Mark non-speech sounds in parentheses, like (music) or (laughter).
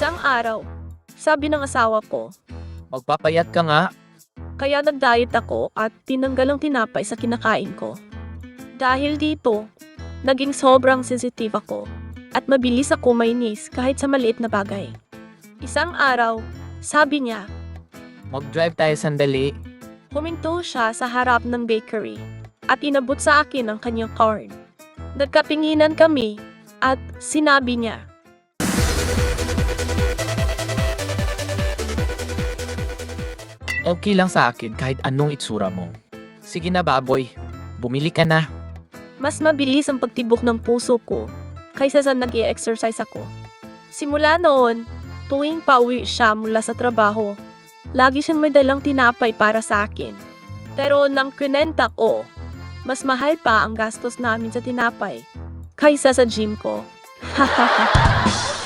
Isang araw, sabi ng asawa ko, Magpapayat ka nga. kaya nag-diet ako at tinanggal ang tinapay sa kinakain ko. Dahil dito, naging sobrang sensitive ako at mabilis ako mainis kahit sa maliit na bagay. Isang araw, sabi niya, Mag-drive tayo sandali. Huminto siya sa harap ng bakery at inabot sa akin ang kanyang card. Nagkapinginan kami at sinabi niya, Okay lang sa akin kahit anong itsura mo. Sige na baboy, bumili ka na. mas mabilis ang pagtibok ng puso ko kaysa sa nag exercise ako. Simula noon, tuwing pauwi siya mula sa trabaho, lagi siyang may dalang tinapay para sa akin. Pero nang kinenta ko, mas mahal pa ang gastos namin sa tinapay kaysa sa gym ko. Hahaha. (laughs)